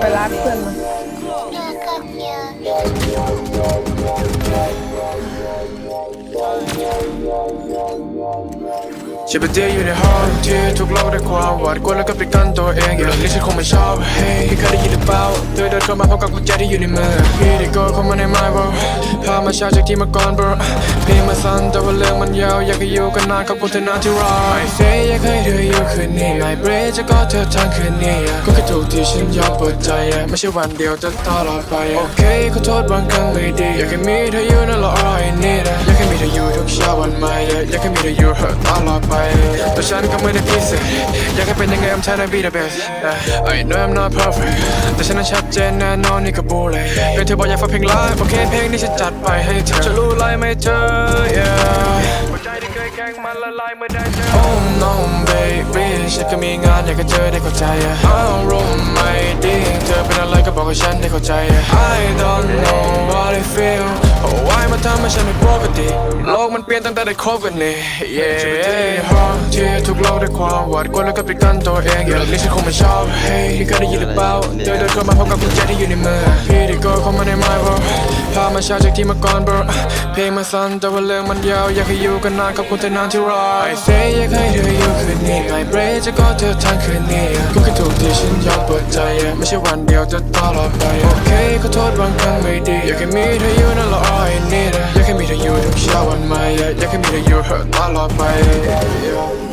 ไปร้านเพื่อนมั้ย กันเนี่ยชีวิตเดียวอยู่ในห้องที่ทุกโลกด้วยความหวาดกลัวแล้วก็ปิดกั้นตัวเองอย่างนี้ฉันคงไม่ชอบเฮ้ยเคยได้ยินหรือเปล่าเธอเดินเข้ามาพร้อมกับกุญแจที่อยู่ในมือพี่ได้โกยเข้ามาใน my world พามาช้าจากที่เมาก่อน bro เพลงมาสั้นแต่ว่าเรื่องมันยาวอยากให้อยู่กันนานขอบคุณเธอนะที่รอ I say อยากให้เธออยู่คืนนี้ I pray จะกอดเธอทั้งคืนนี้ก็แค่ถูกที่ฉันยอมเปิดใจไม่ใช่วันเดียวจะตลอดไปโอเคขอโทษบางครั้งไม่ดีอยากให้มีเธออยู่นั่นแหละ all I need อ ทุกเช้าวันใหม่อยากให้มีเธออยู่ตลอดไปแต่ฉันก็ไม่ได้พิเศษอยากให้เป็นยังไง I'm trying to be the best I know I'm not perfect แต่ฉันนั้นชัดเจนแน่นอนนี่ก็บูเลยเพียงเธอบอกอยากฟังเพลงไลฟ์โอเคเพลงนี้ฉันจัดไปให้เธอจะรู้ไรไหมเธอ yeah ใจที่เคยแข็งมันละลายเมื่อได้เจอ Oh no baby ฉันก็มีงานอยากให้เธอได้เข้าใจอารมณ์ไม่ดีเธอเป็นอะไรก็บอกให้ฉันได้เข้าใจ I don't know what I feel ทำให้ฉันไม่ปกติ โลกมันเปลี่ยนตั้งแต่ได้คบกันนี่ yeah ห้องที่ทุกโลกด้วยความหวาดกลัวแล้วก็ปิดกั้นตัวเองอย่างนี้ฉันคงไม่ชอบ hey เคยได้ยินหรือเปล่าเธอเดินเข้ามาพร้อมกับกุญแจที่อยู่ในมือพี่ได้โกยเข้ามาใน my world พามาช้าจากที่เมาก่อน bro เพลงมันสั้นแต่ว่าเรื่องมันยาวอยากให้อยู่กันนานขอบคุณเธอนานที่รอ I say อยากให้เธออยู่คืนนี้ I pray จะกอดเธอทั้งคืนนี้ก็แค่ถูกที่ฉันยอมเปิดใจไม่ใช่วันเดียวจะตลอดไปโอเคขอโทษบางครั้งไม่ดีอยากให้มีเธออยู่นั่นแหละ all I need อยากให้มีเธออยู่ทุก